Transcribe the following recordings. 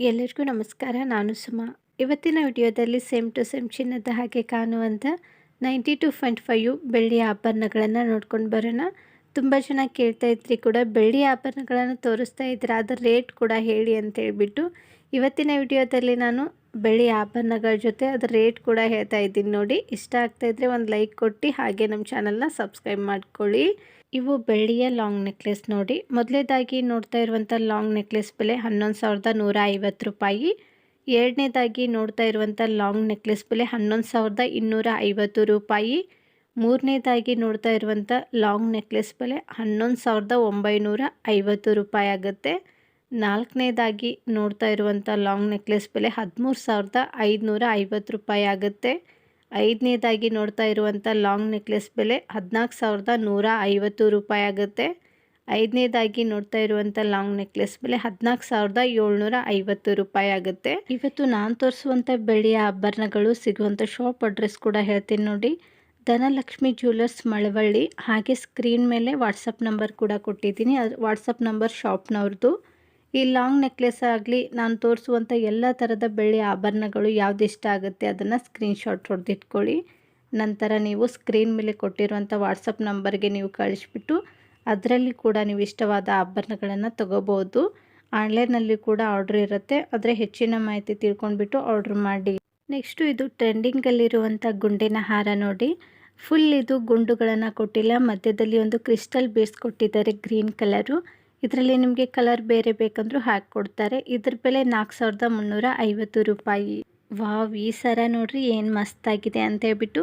ಎಲ್ಲರಿಗೂ ನಮಸ್ಕಾರ, ನಾನು ಸುಮಾ. ಇವತ್ತಿನ ವಿಡಿಯೋದಲ್ಲಿ ಸೇಮ್ ಟು ಸೇಮ್ ಚಿನ್ನದ ಹಾಗೆ ಕಾಣುವಂಥ ನೈಂಟಿ ಟು ಪಾಯಿಂಟ್ ಫೈವ್ ಬೆಳ್ಳಿ ಆಭರಣಗಳನ್ನು ನೋಡ್ಕೊಂಡು ಬರೋಣ. ತುಂಬ ಜನ ಕೇಳ್ತಾ ಇದ್ರಿ ಕೂಡ ಬೆಳ್ಳಿ ಆಭರಣಗಳನ್ನು ತೋರಿಸ್ತಾ ಇದ್ರೆ, ಅದರ ರೇಟ್ ಕೂಡ ಹೇಳಿ ಅಂತ ಹೇಳಿಬಿಟ್ಟು. ಇವತ್ತಿನ ವಿಡಿಯೋದಲ್ಲಿ ನಾನು ಬೆಳ್ಳಿ ಆಭರಣಗಳ ಜೊತೆ ಅದರ ರೇಟ್ ಕೂಡ ಹೇಳ್ತಾ ಇದ್ದೀನಿ ನೋಡಿ. ಇಷ್ಟ ಆಗ್ತಾ ಇದ್ದರೆ ಒಂದು ಲೈಕ್ ಕೊಟ್ಟು, ಹಾಗೆ ನಮ್ಮ ಚಾನಲ್ನ ಸಬ್ಸ್ಕ್ರೈಬ್ ಮಾಡ್ಕೊಳ್ಳಿ. ಇವು ಬೆಳ್ಳಿಯ ಲಾಂಗ್ ನೆಕ್ಲೆಸ್ ನೋಡಿ. ಮೊದಲೇದಾಗಿ ನೋಡ್ತಾ ಇರುವಂಥ ಲಾಂಗ್ ನೆಕ್ಲೆಸ್ ಬೆಲೆ ಹನ್ನೊಂದು ಸಾವಿರದ ನೂರ ಐವತ್ತು ರೂಪಾಯಿ. ಎರಡನೇದಾಗಿ ನೋಡ್ತಾ ಇರುವಂಥ ಲಾಂಗ್ ನೆಕ್ಲೆಸ್ ಬೆಲೆ ಹನ್ನೊಂದು ಸಾವಿರದ ಇನ್ನೂರ ಐವತ್ತು ರೂಪಾಯಿ. ಮೂರನೇದಾಗಿ ನೋಡ್ತಾ ಇರುವಂಥ ಲಾಂಗ್ ನೆಕ್ಲೆಸ್ ಬೆಲೆ ಹನ್ನೊಂದು ಸಾವಿರದ ಒಂಬೈನೂರ ಐವತ್ತು ರೂಪಾಯಿ ಆಗುತ್ತೆ. ನಾಲ್ಕನೇದಾಗಿ ನೋಡ್ತಾ ಇರುವಂಥ ಲಾಂಗ್ ನೆಕ್ಲೆಸ್ ಬೆಲೆ ಹದಿಮೂರು ಸಾವಿರದ ಐದುನೂರ ಐವತ್ತು ರೂಪಾಯಿ ಆಗುತ್ತೆ. ಐದನೇದಾಗಿ ನೋಡ್ತಾ ಇರುವಂಥ ಲಾಂಗ್ ನೆಕ್ಲೆಸ್ ಬೆಲೆ ಹದಿನಾಲ್ಕು ಸಾವಿರದ ನೂರ ಐವತ್ತು ರೂಪಾಯಿ ಆಗುತ್ತೆ. ಐದನೇದಾಗಿ ನೋಡ್ತಾ ಇರುವಂಥ ಲಾಂಗ್ ನೆಕ್ಲೆಸ್ ಬೆಲೆ ಹದಿನಾಲ್ಕು ಸಾವಿರದ ಏಳ್ನೂರ ಐವತ್ತು ರೂಪಾಯಿ ಆಗುತ್ತೆ. ಇವತ್ತು ನಾನು ತೋರಿಸುವಂಥ ಬೆಳ್ಳಿಯ ಆಭರಣಗಳು ಸಿಗುವಂಥ ಶಾಪ್ ಅಡ್ರೆಸ್ ಕೂಡ ಹೇಳ್ತೀನಿ ನೋಡಿ. ಧನಲಕ್ಷ್ಮಿ ಜ್ಯುವೆಲರ್ಸ್ ಮಳವಳ್ಳಿ, ಹಾಗೆ ಸ್ಕ್ರೀನ್ ಮೇಲೆ ವಾಟ್ಸಪ್ ನಂಬರ್ ಕೂಡ ಕೊಟ್ಟಿದ್ದೀನಿ. ಅದು ವಾಟ್ಸಪ್ ನಂಬರ್ ಶಾಪ್ನವ್ರದ್ದು ಈ ಲಾಂಗ್ ನೆಕ್ಲೆಸ್ ಆಗಲಿ ನಾನು ತೋರಿಸುವಂಥ ಎಲ್ಲ ಥರದ ಬೆಳ್ಳಿ ಆಭರಣಗಳು ಯಾವ್ದು ಇಷ್ಟ ಆಗುತ್ತೆ ಅದನ್ನು ಸ್ಕ್ರೀನ್ಶಾಟ್ ಹೊಡೆದಿಟ್ಕೊಳ್ಳಿ ನಂತರ ನೀವು ಸ್ಕ್ರೀನ್ ಮೇಲೆ ಕೊಟ್ಟಿರುವಂಥ ವಾಟ್ಸಪ್ ನಂಬರ್ಗೆ ನೀವು ಕಳಿಸ್ಬಿಟ್ಟು ಅದರಲ್ಲಿ ಕೂಡ ನೀವು ಇಷ್ಟವಾದ ಆಭರಣಗಳನ್ನು ತಗೋಬೋದು. ಆನ್ಲೈನಲ್ಲಿ ಕೂಡ ಆರ್ಡ್ರ್ ಇರುತ್ತೆ. ಆದರೆ ಹೆಚ್ಚಿನ ಮಾಹಿತಿ ತಿಳ್ಕೊಂಡ್ಬಿಟ್ಟು ಆರ್ಡ್ರ್ ಮಾಡಿ. ನೆಕ್ಸ್ಟು ಇದು ಟ್ರೆಂಡಿಂಗಲ್ಲಿರುವಂಥ ಗುಂಡಿನ ಹಾರ ನೋಡಿ. ಫುಲ್ ಇದು ಗುಂಡುಗಳನ್ನು ಕೊಟ್ಟಿಲ್ಲ. ಮಧ್ಯದಲ್ಲಿ ಒಂದು ಕ್ರಿಸ್ಟಲ್ ಬೇಸ್ ಕೊಟ್ಟಿದ್ದಾರೆ ಗ್ರೀನ್ ಕಲರು. ಇದರಲ್ಲಿ ನಿಮಗೆ ಕಲರ್ ಬೇರೆ ಬೇಕಂದ್ರೂ ಹಾಕಿ ಕೊಡ್ತಾರೆ. ಇದ್ರ ಬೆಲೆ ನಾಲ್ಕು ಸಾವಿರದ ಮುನ್ನೂರ ಐವತ್ತು ರೂಪಾಯಿ. ವಾವ್, ಈ ಸರ ನೋಡ್ರಿ ಏನು ಮಸ್ತಾಗಿದೆ ಅಂತ ಹೇಳ್ಬಿಟ್ಟು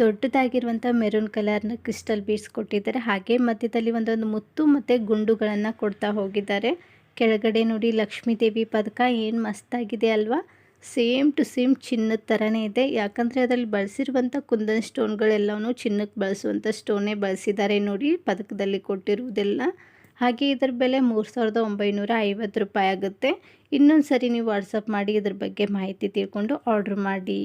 ದೊಡ್ಡದಾಗಿರುವಂಥ ಮೆರೂನ್ ಕಲರ್ನ ಕ್ರಿಸ್ಟಲ್ ಬೀಡ್ಸ್ ಕೊಟ್ಟಿದ್ದಾರೆ. ಹಾಗೆ ಮಧ್ಯದಲ್ಲಿ ಒಂದೊಂದು ಮುತ್ತು ಮತ್ತು ಗುಂಡುಗಳನ್ನು ಕೊಡ್ತಾ ಹೋಗಿದ್ದಾರೆ. ಕೆಳಗಡೆ ನೋಡಿ ಲಕ್ಷ್ಮೀ ದೇವಿ ಪದಕ ಏನು ಮಸ್ತಾಗಿದೆ ಅಲ್ವಾ? ಸೇಮ್ ಟು ಸೇಮ್ ಚಿನ್ನದ ಥರನೇ ಇದೆ. ಯಾಕಂದರೆ ಅದರಲ್ಲಿ ಬಳಸಿರುವಂಥ ಕುಂದನ್ ಸ್ಟೋನ್ಗಳೆಲ್ಲವೂ ಚಿನ್ನಕ್ಕೆ ಬಳಸುವಂಥ ಸ್ಟೋನೇ ಬಳಸಿದ್ದಾರೆ ನೋಡಿ ಪದಕದಲ್ಲಿ ಕೊಟ್ಟಿರುವುದೆಲ್ಲ. ಹಾಗೆ ಇದರ ಬೆಲೆ ಮೂರು ಸಾವಿರದ ಒಂಬೈನೂರ ಐವತ್ತು ರೂಪಾಯಿ ಆಗುತ್ತೆ. ಇನ್ನೊಂದು ಸರಿ ನೀವು ವಾಟ್ಸಪ್ ಮಾಡಿ ಇದ್ರ ಬಗ್ಗೆ ಮಾಹಿತಿ ತಿಳ್ಕೊಂಡು ಆರ್ಡ್ರ್ ಮಾಡಿ.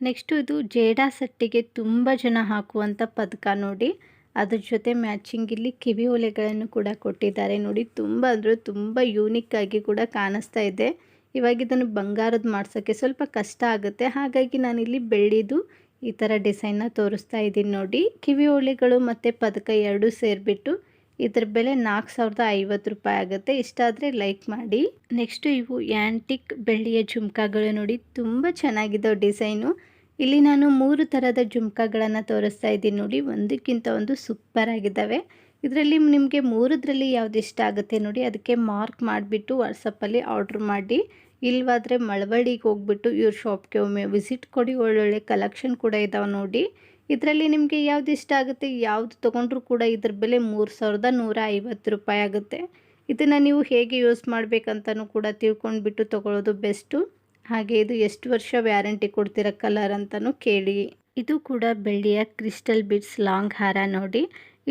ನೆಕ್ಸ್ಟು ಇದು ಜೇಡಾ ಸಟ್ಟಿಗೆ ತುಂಬ ಜನ ಹಾಕುವಂಥ ಪದಕ ನೋಡಿ. ಅದ್ರ ಜೊತೆ ಮ್ಯಾಚಿಂಗ್ ಇಲ್ಲಿ ಕಿವಿ ಒಲೆಗಳನ್ನು ಕೂಡ ಕೊಟ್ಟಿದ್ದಾರೆ ನೋಡಿ. ತುಂಬ ಅಂದರೆ ತುಂಬ ಯೂನಿಕ್ ಆಗಿ ಕೂಡ ಕಾಣಿಸ್ತಾ ಇದೆ. ಇವಾಗ ಇದನ್ನು ಬಂಗಾರದ ಮಾಡ್ಸೋಕ್ಕೆ ಸ್ವಲ್ಪ ಕಷ್ಟ ಆಗುತ್ತೆ. ಹಾಗಾಗಿ ನಾನಿಲ್ಲಿ ಬೆಳ್ಳಿದು ಈ ಥರ ಡಿಸೈನ್ನ ತೋರಿಸ್ತಾ ಇದ್ದೀನಿ ನೋಡಿ. ಕಿವಿ ಒಲೆಗಳು ಮತ್ತು ಪದಕ ಎರಡೂ ಸೇರಿಬಿಟ್ಟು ಇದ್ರ ಬೆಲೆ ನಾಲ್ಕು ಸಾವಿರದ ಐವತ್ತು ರೂಪಾಯಿ ಆಗುತ್ತೆ. ಇಷ್ಟ ಆದರೆ ಲೈಕ್ ಮಾಡಿ. ನೆಕ್ಸ್ಟು ಇವು ಯಾಂಟಿಕ್ ಬೆಳ್ಳಿಯ ಜುಮ್ಕಾಗಳು ನೋಡಿ. ತುಂಬ ಚೆನ್ನಾಗಿದ್ದಾವೆ ಡಿಸೈನು ಇಲ್ಲಿ ನಾನು ಮೂರು ಥರದ ಜುಮ್ಕಾಗಳನ್ನು ತೋರಿಸ್ತಾ ಇದ್ದೀನಿ ನೋಡಿ. ಒಂದಕ್ಕಿಂತ ಒಂದು ಸೂಪರ್ ಆಗಿದ್ದಾವೆ. ಇದರಲ್ಲಿ ನಿಮಗೆ ಮೂರದ್ರಲ್ಲಿ ಯಾವ್ದು ಇಷ್ಟ ಆಗುತ್ತೆ ನೋಡಿ. ಅದಕ್ಕೆ ಮಾರ್ಕ್ ಮಾಡಿಬಿಟ್ಟು ವಾಟ್ಸಪ್ಪಲ್ಲಿ ಆರ್ಡ್ರ್ ಮಾಡಿ. ಇಲ್ವಾದರೆ ಮಳವಳ್ಳಿಗೆ ಹೋಗ್ಬಿಟ್ಟು ಇವ್ರ ಶಾಪ್ಗೆ ಒಮ್ಮೆ ವಿಸಿಟ್ ಕೊಡಿ. ಒಳ್ಳೊಳ್ಳೆ ಕಲೆಕ್ಷನ್ ಕೂಡ ಇದ್ದಾವೆ ನೋಡಿ. ಇದರಲ್ಲಿ ನಿಮಗೆ ಯಾವ್ದು ಇಷ್ಟ ಆಗುತ್ತೆ? ಯಾವುದು ತೊಗೊಂಡ್ರೂ ಕೂಡ ಇದ್ರ ಬೆಲೆ ಮೂರು ಸಾವಿರದ ನೂರ ಐವತ್ತು ರೂಪಾಯಿ ಆಗುತ್ತೆ. ಇದನ್ನು ನೀವು ಹೇಗೆ ಯೂಸ್ ಮಾಡಬೇಕಂತನೂ ಕೂಡ ತಿಳ್ಕೊಂಡ್ಬಿಟ್ಟು ತೊಗೊಳ್ಳೋದು ಬೆಸ್ಟು. ಹಾಗೆ ಇದು ಎಷ್ಟು ವರ್ಷ ವ್ಯಾರಂಟಿ ಕೊಡ್ತೀರ ಕಲರ್ ಅಂತಲೂ ಕೇಳಿ. ಇದು ಕೂಡ ಬೆಳ್ಳಿಯ ಕ್ರಿಸ್ಟಲ್ ಬಿಡ್ಸ್ ಲಾಂಗ್ ಹಾರ ನೋಡಿ.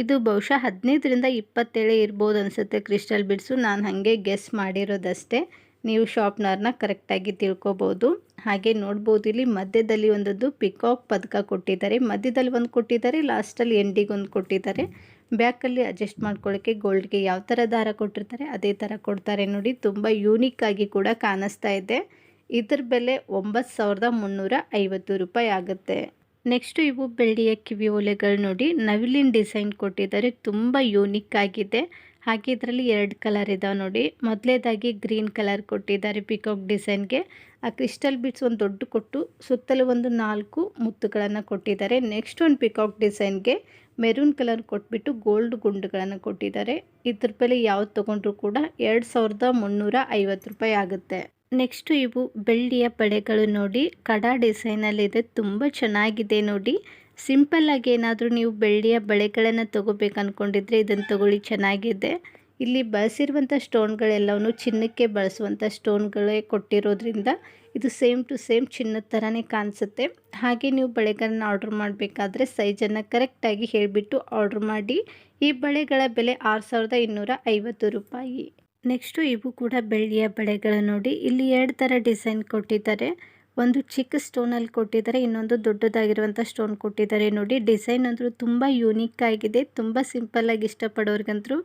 ಇದು ಬಹುಶಃ ಹದಿನೈದರಿಂದ ಇಪ್ಪತ್ತೇಳೆ ಇರ್ಬೋದು ಅನಿಸುತ್ತೆ ಕ್ರಿಸ್ಟಲ್ ಬಿಡ್ಸು ನಾನು ಹಾಗೆ ಗೆಸ್ ಮಾಡಿರೋದಷ್ಟೇ. ನೀವು ಶಾಪ್ನರ್ನ ಕರೆಕ್ಟಾಗಿ ತಿಳ್ಕೊಬೋದು. ಹಾಗೆ ನೋಡ್ಬೋದು, ಇಲ್ಲಿ ಮಧ್ಯದಲ್ಲಿ ಒಂದೊಂದು ಪಿಕಾಕ್ ಪದಕ ಕೊಟ್ಟಿದ್ದಾರೆ. ಮಧ್ಯದಲ್ಲಿ ಒಂದು ಕೊಟ್ಟಿದ್ದಾರೆ, ಲಾಸ್ಟಲ್ಲಿ ಎಂಡಿಗೆ ಒಂದು ಕೊಟ್ಟಿದ್ದಾರೆ. ಬ್ಯಾಕಲ್ಲಿ ಅಡ್ಜಸ್ಟ್ ಮಾಡ್ಕೊಳ್ಳೋಕ್ಕೆ ಗೋಲ್ಡ್ಗೆ ಯಾವ ಥರ ದಾರ ಕೊಟ್ಟಿರ್ತಾರೆ, ಅದೇ ಥರ ಕೊಡ್ತಾರೆ ನೋಡಿ. ತುಂಬ ಯೂನಿಕ್ ಆಗಿ ಕೂಡ ಕಾಣಿಸ್ತಾ ಇದೆ. ಇದ್ರ ಬೆಲೆ ಒಂಬತ್ತು ಸಾವಿರದ ಮುನ್ನೂರ ಐವತ್ತು ರೂಪಾಯಿ ಆಗುತ್ತೆ. ನೆಕ್ಸ್ಟು ಇವು ಬೆಳ್ಳಿಯ ಕಿವಿ ಓಲೆಗಳು ನೋಡಿ. ನವಿಲಿನ ಡಿಸೈನ್ ಕೊಟ್ಟಿದ್ದಾರೆ. ತುಂಬ ಯೂನಿಕ್ ಆಗಿದೆ. ಹಾಗೆ ಇದರಲ್ಲಿ ಎರಡು ಕಲರ್ ಇದಾವೆ ನೋಡಿ. ಮೊದಲೇದಾಗಿ ಗ್ರೀನ್ ಕಲರ್ ಕೊಟ್ಟಿದ್ದಾರೆ ಪಿಕಾಕ್ ಡಿಸೈನ್ಗೆ. ಆ ಕ್ರಿಸ್ಟಲ್ ಬಿಟ್ಸ್ ಒಂದು ದೊಡ್ಡ ಕೊಟ್ಟು ಸುತ್ತಲೂ ಒಂದು ನಾಲ್ಕು ಮುತ್ತುಗಳನ್ನು ಕೊಟ್ಟಿದ್ದಾರೆ. ನೆಕ್ಸ್ಟ್ ಒಂದು ಪಿಕಾಕ್ ಡಿಸೈನ್ಗೆ ಮೆರೂನ್ ಕಲರ್ ಕೊಟ್ಬಿಟ್ಟು ಗೋಲ್ಡ್ ಗುಂಡುಗಳನ್ನು ಕೊಟ್ಟಿದ್ದಾರೆ. ಇದ್ರ ಬೆಲೆ ಯಾವ್ದು ತೊಗೊಂಡ್ರು ಕೂಡ ಎರಡು ಸಾವಿರದ ಮುನ್ನೂರ ಐವತ್ತು ರೂಪಾಯಿ ಆಗುತ್ತೆ. ನೆಕ್ಸ್ಟು ಇವು ಬೆಳ್ಳಿಯ ಬಳೆಗಳು ನೋಡಿ. ಕಡಾ ಡಿಸೈನಲ್ಲಿದೆ. ತುಂಬ ಚೆನ್ನಾಗಿದೆ ನೋಡಿ. ಸಿಂಪಲ್ಲಾಗಿ ಏನಾದರೂ ನೀವು ಬೆಳ್ಳಿಯ ಬಳೆಗಳನ್ನು ತೊಗೋಬೇಕು ಅಂದ್ಕೊಂಡಿದ್ರೆ ಇದನ್ನು ತಗೊಳ್ಳಿ, ಚೆನ್ನಾಗಿದೆ. ಇಲ್ಲಿ ಬಳಸಿರುವಂಥ ಸ್ಟೋನ್ಗಳೆಲ್ಲವೂ ಚಿನ್ನಕ್ಕೆ ಬಳಸುವಂಥ ಸ್ಟೋನ್ಗಳೇ ಕೊಟ್ಟಿರೋದ್ರಿಂದ ಇದು ಸೇಮ್ ಟು ಸೇಮ್ ಚಿನ್ನದ ಥರನೇ ಕಾಣಿಸುತ್ತೆ. ಹಾಗೆ ನೀವು ಬಳೆಗಳನ್ನು ಆರ್ಡ್ರ್ ಮಾಡಬೇಕಾದ್ರೆ ಸೈಜನ್ನು ಕರೆಕ್ಟಾಗಿ ಹೇಳಿಬಿಟ್ಟು ಆರ್ಡ್ರ್ ಮಾಡಿ. ಈ ಬಳೆಗಳ ಬೆಲೆ ಆರು ಸಾವಿರದ ಇನ್ನೂರ ಐವತ್ತು ರೂಪಾಯಿ. ನೆಕ್ಸ್ಟು ಇವು ಕೂಡ ಬೆಳ್ಳಿಯ ಬಳೆಗಳ ನೋಡಿ. ಇಲ್ಲಿ ಎರಡು ಥರ ಡಿಸೈನ್ ಕೊಟ್ಟಿದ್ದಾರೆ. ಒಂದು ಚಿಕ್ಕ ಸ್ಟೋನಲ್ಲಿ ಕೊಟ್ಟಿದ್ದಾರೆ, ಇನ್ನೊಂದು ದೊಡ್ಡದಾಗಿರುವಂಥ ಸ್ಟೋನ್ ಕೊಟ್ಟಿದ್ದಾರೆ. ನೋಡಿ ಡಿಸೈನ್ ಅಂದರೂ ತುಂಬ ಯೂನಿಕ್ ಆಗಿದೆ, ತುಂಬ ಸಿಂಪಲ್ಲಾಗಿ ಇಷ್ಟಪಡೋರ್ಗಂತರೂ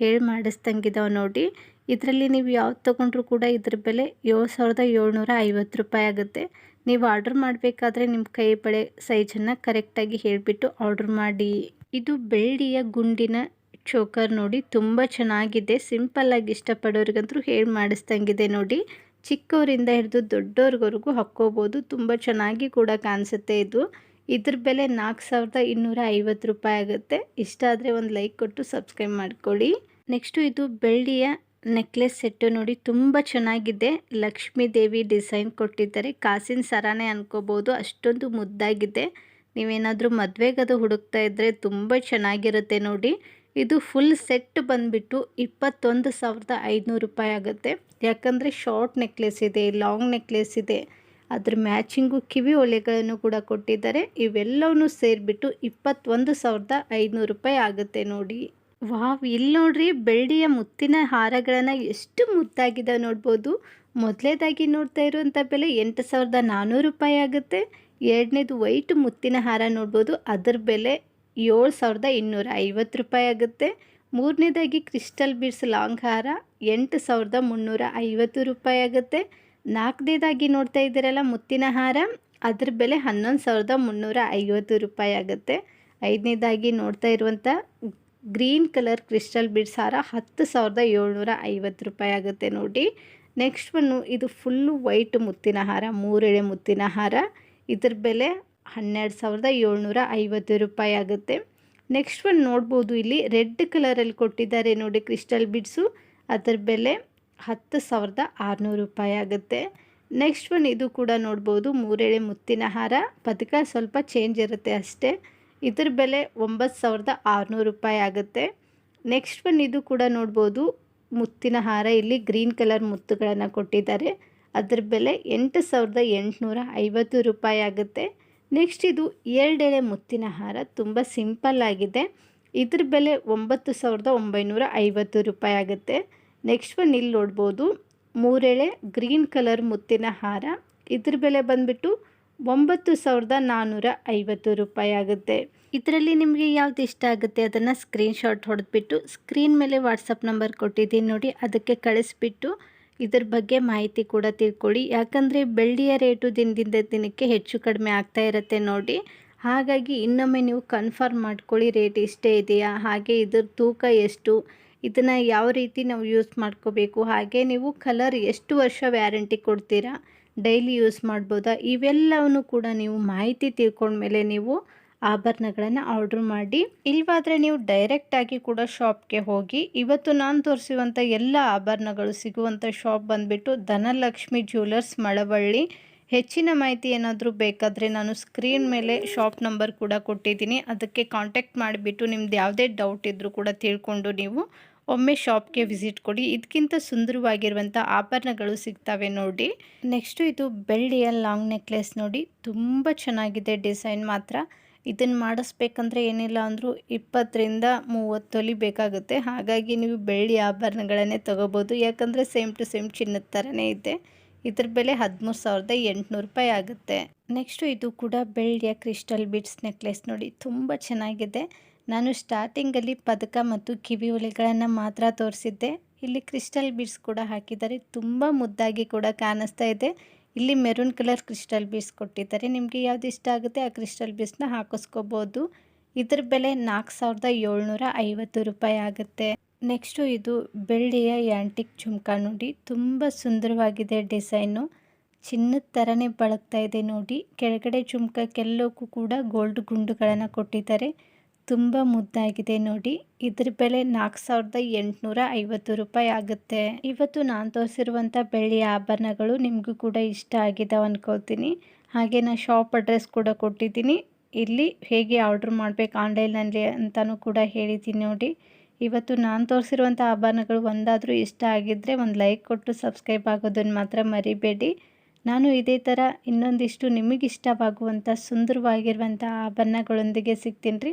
ಹೇಳಿ ಮಾಡಿಸ್ದಂಗಿದಾವೆ ನೋಡಿ. ಇದರಲ್ಲಿ ನೀವು ಯಾವ್ದು ತೊಗೊಂಡ್ರೂ ಕೂಡ ಇದ್ರ ಬೆಲೆ ಏಳು ಸಾವಿರದ ಏಳ್ನೂರ ಐವತ್ತು ರೂಪಾಯಿ ಆಗುತ್ತೆ. ನೀವು ಆರ್ಡ್ರ್ ಮಾಡಬೇಕಾದ್ರೆ ನಿಮ್ಮ ಕೈ ಬಳೆ ಸೈಜನ್ನು ಕರೆಕ್ಟಾಗಿ ಹೇಳಿಬಿಟ್ಟು ಆರ್ಡ್ರ್ ಮಾಡಿ. ಇದು ಬೆಳ್ಳಿಯ ಗುಂಡಿನ ಚೋಕರ್ ನೋಡಿ, ತುಂಬ ಚೆನ್ನಾಗಿದೆ ಸಿಂಪಲ್ಲಾಗಿ ಇಷ್ಟಪಡೋರಿಗಂತೂ ಹೇಳಿ ಮಾಡಿಸ್ದಂಗಿದೆ ನೋಡಿ. ಚಿಕ್ಕವರಿಂದ ಹಿಡಿದು ದೊಡ್ಡವ್ರಿವರೆಗೂ ಹಾಕ್ಕೋಬೋದು. ತುಂಬ ಚೆನ್ನಾಗಿ ಕೂಡ ಕಾಣಿಸುತ್ತೆ ಇದು. ಇದ್ರ ಬೆಲೆ ನಾಲ್ಕು ಸಾವಿರದ ಇನ್ನೂರ ಐವತ್ತು ರೂಪಾಯಿ ಆಗುತ್ತೆ. ಇಷ್ಟ ಆದರೆ ಒಂದು ಲೈಕ್ ಕೊಟ್ಟು ಸಬ್ಸ್ಕ್ರೈಬ್ ಮಾಡ್ಕೊಳ್ಳಿ. ನೆಕ್ಸ್ಟು ಇದು ಬೆಳ್ಳಿಯ ನೆಕ್ಲೆಸ್ ಸೆಟ್ಟು ನೋಡಿ. ತುಂಬ ಚೆನ್ನಾಗಿದೆ. ಲಕ್ಷ್ಮೀ ದೇವಿ ಡಿಸೈನ್ ಕೊಟ್ಟಿದ್ದಾರೆ. ಕಾಸಿನ ಸರಾನೇ ಅನ್ಕೋಬೋದು. ಅಷ್ಟೊಂದು ಮುದ್ದಾಗಿದೆ. ನೀವೇನಾದರೂ ಮದುವೆಗದು ಹುಡುಕ್ತಾ ಇದ್ದರೆ ತುಂಬ ಚೆನ್ನಾಗಿರುತ್ತೆ ನೋಡಿ. ಇದು ಫುಲ್ ಸೆಟ್ ಬಂದುಬಿಟ್ಟು ಇಪ್ಪತ್ತೊಂದು ಸಾವಿರದ ಐದುನೂರು ರೂಪಾಯಿ ಆಗುತ್ತೆ. ಯಾಕಂದರೆ ಶಾರ್ಟ್ ನೆಕ್ಲೆಸ್ ಇದೆ ಲಾಂಗ್ ನೆಕ್ಲೆಸ್ ಇದೆ. ಅದ್ರ ಮ್ಯಾಚಿಂಗು ಕಿವಿ ಒಲೆಗಳನ್ನು ಕೂಡ ಕೊಟ್ಟಿದ್ದಾರೆ. ಇವೆಲ್ಲವನ್ನೂ ಸೇರಿಬಿಟ್ಟು ಇಪ್ಪತ್ತೊಂದು ಸಾವಿರದ ಐದುನೂರು ರೂಪಾಯಿ ಆಗುತ್ತೆ ನೋಡಿ. ವಾವ್ ಇಲ್ಲಿ ನೋಡ್ರಿ ಬೆಳ್ಳಿಯ ಮುತ್ತಿನ ಹಾರಗಳನ್ನು ಎಷ್ಟು ಮುದ್ದಾಗಿದೆ ನೋಡ್ಬೋದು. ಮೊದಲೇದಾಗಿ ನೋಡ್ತಾ ಇರುವಂಥ ಬೆಲೆ ಎಂಟು ಸಾವಿರದ ನಾನ್ನೂರು ರೂಪಾಯಿ ಆಗುತ್ತೆ. ಎರಡನೇದು ವೈಟ್ ಮುತ್ತಿನ ಹಾರ ನೋಡ್ಬೋದು. ಅದರ ಬೆಲೆ ಏಳು ಸಾವಿರದ ಇನ್ನೂರ ಐವತ್ತು ರೂಪಾಯಿ ಆಗುತ್ತೆ. ಮೂರನೇದಾಗಿ ಕ್ರಿಸ್ಟಲ್ ಬೀಡ್ಸ್ ಲಾಂಗ್ ಹಾರ ಎಂಟು ಸಾವಿರದ ಮುನ್ನೂರ ಐವತ್ತು ರೂಪಾಯಿ ಆಗುತ್ತೆ. ನಾಲ್ಕನೇದಾಗಿ ನೋಡ್ತಾ ಇದ್ದೀರಲ್ಲ ಮುತ್ತಿನ ಹಾರ, ಅದ್ರ ಬೆಲೆ ಹನ್ನೊಂದು ಸಾವಿರದ ಮುನ್ನೂರ ಐವತ್ತು ರೂಪಾಯಿ ಆಗುತ್ತೆ. ಐದನೇದಾಗಿ ನೋಡ್ತಾ ಇರುವಂಥ ಗ್ರೀನ್ ಕಲರ್ ಕ್ರಿಸ್ಟಲ್ ಬೀಡ್ಸ್ ಹಾರ ಹತ್ತು ಸಾವಿರದ ಏಳ್ನೂರ ಐವತ್ತು ರೂಪಾಯಿ ಆಗುತ್ತೆ ನೋಡಿ. ನೆಕ್ಸ್ಟ್ ಒನ್ನು ಇದು ಫುಲ್ಲು ವೈಟ್ ಮುತ್ತಿನ ಹಾರ, ಮೂರೆಳೆ ಮುತ್ತಿನ ಹಾರ. ಇದ್ರ ಬೆಲೆ ಹನ್ನೆರಡು ಸಾವಿರದ ಏಳ್ನೂರ ಐವತ್ತು ರೂಪಾಯಿ ಆಗುತ್ತೆ. ನೆಕ್ಸ್ಟ್ ಒನ್ ನೋಡ್ಬೋದು ಇಲ್ಲಿ. ರೆಡ್ ಕಲರಲ್ಲಿ ಕೊಟ್ಟಿದ್ದಾರೆ ನೋಡಿ ಕ್ರಿಸ್ಟಲ್ ಬಿಡ್ಸು ಅದರ ಬೆಲೆ ಹತ್ತು ಸಾವಿರದ ಆರುನೂರು ರೂಪಾಯಿ ಆಗುತ್ತೆ. ನೆಕ್ಸ್ಟ್ ಒನ್ ಇದು ಕೂಡ ನೋಡ್ಬೋದು. ಮೂರೆಳೆ ಮುತ್ತಿನ ಹಾರ. ಪದಕ ಸ್ವಲ್ಪ ಚೇಂಜ್ ಇರುತ್ತೆ ಅಷ್ಟೇ. ಇದ್ರ ಬೆಲೆ ಒಂಬತ್ತು ಸಾವಿರದ ಆರುನೂರು ರೂಪಾಯಿ ಆಗುತ್ತೆ. ನೆಕ್ಸ್ಟ್ ಒನ್ ಇದು ಕೂಡ ನೋಡ್ಬೋದು. ಮುತ್ತಿನ ಹಾರ. ಇಲ್ಲಿ ಗ್ರೀನ್ ಕಲರ್ ಮುತ್ತುಗಳನ್ನು ಕೊಟ್ಟಿದ್ದಾರೆ. ಅದ್ರ ಬೆಲೆ ಎಂಟು ಸಾವಿರದ ಎಂಟುನೂರ ಐವತ್ತು ರೂಪಾಯಿ ಆಗುತ್ತೆ. ನೆಕ್ಸ್ಟ್ ಇದು ಎರಡೆಳೆ ಮುತ್ತಿನ ಹಾರ. ತುಂಬ ಸಿಂಪಲ್ ಆಗಿದೆ. ಇದ್ರ ಬೆಲೆ ಒಂಬತ್ತು ಸಾವಿರದ ಒಂಬೈನೂರ ಐವತ್ತು ರೂಪಾಯಿ ಆಗುತ್ತೆ. ನೆಕ್ಸ್ಟ್ ಒನ್ ಇಲ್ಲಿ ನೋಡ್ಬೋದು. ಮೂರೆಳೆ ಗ್ರೀನ್ ಕಲರ್ ಮುತ್ತಿನ ಹಾರ. ಇದ್ರ ಬೆಲೆ ಬಂದುಬಿಟ್ಟು ಒಂಬತ್ತು ಸಾವಿರದ ನಾನ್ನೂರ ಐವತ್ತು ರೂಪಾಯಿ ಆಗುತ್ತೆ. ಇದರಲ್ಲಿ ನಿಮಗೆ ಯಾವ್ದು ಇಷ್ಟ ಆಗುತ್ತೆ ಅದನ್ನು ಸ್ಕ್ರೀನ್ಶಾಟ್ ಹೊಡೆದ್ಬಿಟ್ಟು ಸ್ಕ್ರೀನ್ ಮೇಲೆ ವಾಟ್ಸಪ್ ನಂಬರ್ ಕೊಟ್ಟಿದ್ದೀನಿ ನೋಡಿ, ಅದಕ್ಕೆ ಕಳಿಸ್ಬಿಟ್ಟು ಇದ್ರ ಬಗ್ಗೆ ಮಾಹಿತಿ ಕೂಡ ತಿಳ್ಕೊಳ್ಳಿ. ಯಾಕಂದರೆ ಬೆಳ್ಳಿಯ ರೇಟು ದಿನದಿಂದ ದಿನಕ್ಕೆ ಹೆಚ್ಚು ಕಡಿಮೆ ಆಗ್ತಾ ಇರುತ್ತೆ ನೋಡಿ. ಹಾಗಾಗಿ ಇನ್ನೊಮ್ಮೆ ನೀವು ಕನ್ಫರ್ಮ್ ಮಾಡ್ಕೊಳ್ಳಿ ರೇಟ್ ಇಷ್ಟೇ ಇದೆಯಾ? ಹಾಗೆ ಇದ್ರ ತೂಕ ಎಷ್ಟು? ಇದನ್ನು ಯಾವ ರೀತಿ ನಾವು ಯೂಸ್ ಮಾಡ್ಕೋಬೇಕು? ಹಾಗೆ ನೀವು ಕಲರ್ ಎಷ್ಟು ವರ್ಷ ವ್ಯಾರಂಟಿ ಕೊಡ್ತೀರಾ? ಡೈಲಿ ಯೂಸ್ ಮಾಡ್ಬೋದಾ? ಇವೆಲ್ಲವನ್ನು ಕೂಡ ನೀವು ಮಾಹಿತಿ ತಿಳ್ಕೊಂಡ್ಮೇಲೆ ನೀವು ಆಭರಣಗಳನ್ನು ಆರ್ಡ್ರ್ ಮಾಡಿ. ಇಲ್ವಾದರೆ ನೀವು ಡೈರೆಕ್ಟಾಗಿ ಕೂಡ ಶಾಪ್ಗೆ ಹೋಗಿ, ಇವತ್ತು ನಾನು ತೋರಿಸುವಂಥ ಎಲ್ಲ ಆಭರಣಗಳು ಸಿಗುವಂಥ ಶಾಪ್ ಬಂದುಬಿಟ್ಟು ಧನಲಕ್ಷ್ಮಿ ಜ್ಯುವೆಲರ್ಸ್ ಮಳವಳ್ಳಿ. ಹೆಚ್ಚಿನ ಮಾಹಿತಿ ಏನಾದರೂ ಬೇಕಾದರೆ ನಾನು ಸ್ಕ್ರೀನ್ ಮೇಲೆ ಶಾಪ್ ನಂಬರ್ ಕೂಡ ಕೊಟ್ಟಿದ್ದೀನಿ. ಅದಕ್ಕೆ ಕಾಂಟ್ಯಾಕ್ಟ್ ಮಾಡಿಬಿಟ್ಟು ನಿಮ್ದು ಯಾವುದೇ ಡೌಟ್ ಇದ್ದರೂ ಕೂಡ ತಿಳ್ಕೊಂಡು ನೀವು ಒಮ್ಮೆ ಶಾಪ್ಗೆ ವಿಸಿಟ್ ಕೊಡಿ. ಇದಕ್ಕಿಂತ ಸುಂದರವಾಗಿರುವಂಥ ಆಭರಣಗಳು ಸಿಗ್ತವೆ ನೋಡಿ. ನೆಕ್ಸ್ಟು ಇದು ಬೆಳ್ಳಿಯ ಲಾಂಗ್ ನೆಕ್ಲೆಸ್ ನೋಡಿ. ತುಂಬ ಚೆನ್ನಾಗಿದೆ ಡಿಸೈನ್ ಮಾತ್ರ. ಇದನ್ನು ಮಾಡಿಸ್ಬೇಕಂದ್ರೆ ಏನಿಲ್ಲ ಅಂದರೂ ಇಪ್ಪತ್ತರಿಂದ ಮೂವತ್ತು ತೊಲಿ ಬೇಕಾಗುತ್ತೆ. ಹಾಗಾಗಿ ನೀವು ಬೆಳ್ಳಿ ಆಭರಣಗಳನ್ನೇ ತೊಗೋಬೋದು. ಯಾಕಂದರೆ ಸೇಮ್ ಟು ಸೇಮ್ ಚಿನ್ನದ ಥರನೇ ಇದೆ. ಇದ್ರ ಬೆಲೆ ಹದಿಮೂರು ಸಾವಿರದ ಎಂಟುನೂರು ರೂಪಾಯಿ ಆಗುತ್ತೆ. ನೆಕ್ಸ್ಟು ಇದು ಕೂಡ ಬೆಳ್ಳಿಯ ಕ್ರಿಸ್ಟಲ್ ಬಿಡ್ಸ್ ನೆಕ್ಲೆಸ್ ನೋಡಿ, ತುಂಬ ಚೆನ್ನಾಗಿದೆ. ನಾನು ಸ್ಟಾರ್ಟಿಂಗಲ್ಲಿ ಪದಕ ಮತ್ತು ಕಿವಿ ಒಲೆಗಳನ್ನು ಮಾತ್ರ ತೋರಿಸಿದ್ದೆ. ಇಲ್ಲಿ ಕ್ರಿಸ್ಟಲ್ ಬಿಡ್ಸ್ ಕೂಡ ಹಾಕಿದ್ದಾರೆ. ತುಂಬ ಮುದ್ದಾಗಿ ಕೂಡ ಕಾಣಿಸ್ತಾ ಇದೆ. ಇಲ್ಲಿ ಮೆರೂನ್ ಕಲರ್ ಕ್ರಿಸ್ಟಲ್ ಬೀಸ್ ಕೊಟ್ಟಿದ್ದಾರೆ. ನಿಮಗೆ ಯಾವ್ದು ಇಷ್ಟ ಆಗುತ್ತೆ ಆ ಕ್ರಿಸ್ಟಲ್ ಬೀಸ್ನ ಹಾಕಿಸ್ಕೋಬೋದು. ಇದ್ರ ಬೆಲೆ ನಾಲ್ಕು ಸಾವಿರದ ಏಳ್ನೂರ ಐವತ್ತು ರೂಪಾಯಿ ಆಗುತ್ತೆ. ನೆಕ್ಸ್ಟು ಇದು ಬೆಳ್ಳಿಯ ಯಾಂಟಿಕ್ ಝುಮ್ಕಾ ನೋಡಿ. ತುಂಬ ಸುಂದರವಾಗಿದೆ ಡಿಸೈನು. ಚಿನ್ನದ ಥರನೇ ಬಳಕ್ತಾ ಇದೆ ನೋಡಿ. ಕೆಳಗಡೆ ಝುಮ್ಕಕ್ಕೆಲ್ಲಕ್ಕೂ ಕೂಡ ಗೋಲ್ಡ್ ಗುಂಡುಗಳನ್ನು ಕೊಟ್ಟಿದ್ದಾರೆ. ತುಂಬ ಮುದ್ದಾಗಿದೆ ನೋಡಿ. ಇದ್ರ ಬೆಲೆ ನಾಲ್ಕು ಸಾವಿರದ ಎಂಟುನೂರ ಐವತ್ತು ರೂಪಾಯಿ ಆಗುತ್ತೆ. ಇವತ್ತು ನಾನು ತೋರಿಸಿರುವಂಥ ಬೆಳ್ಳಿಯ ಆಭರಣಗಳು ನಿಮಗೂ ಕೂಡ ಇಷ್ಟ ಆಗಿದ್ದಾವೆ ಅನ್ಕೋತೀನಿ ಹಾಗೆ ನಾನು ಶಾಪ್ ಅಡ್ರೆಸ್ ಕೂಡ ಕೊಟ್ಟಿದ್ದೀನಿ. ಇಲ್ಲಿ ಹೇಗೆ ಆರ್ಡ್ರ್ ಮಾಡಬೇಕು ಆನ್ಲೈನಲ್ಲಿ ಅಂತಲೂ ಕೂಡ ಹೇಳಿದ್ದೀನಿ ನೋಡಿ. ಇವತ್ತು ನಾನು ತೋರಿಸಿರುವಂಥ ಆಭರಣಗಳು ಒಂದಾದರೂ ಇಷ್ಟ ಆಗಿದ್ದರೆ ಒಂದು ಲೈಕ್ ಕೊಟ್ಟು ಸಬ್ಸ್ಕ್ರೈಬ್ ಆಗೋದನ್ನು ಮಾತ್ರ ಮರಿಬೇಡಿ. ನಾನು ಇದೇ ಥರ ಇನ್ನೊಂದಿಷ್ಟು ನಿಮಗಿಷ್ಟವಾಗುವಂಥ ಸುಂದರವಾಗಿರುವಂಥ ಆಭರಣಗಳೊಂದಿಗೆ ಸಿಗ್ತೀನಿ ರೀ.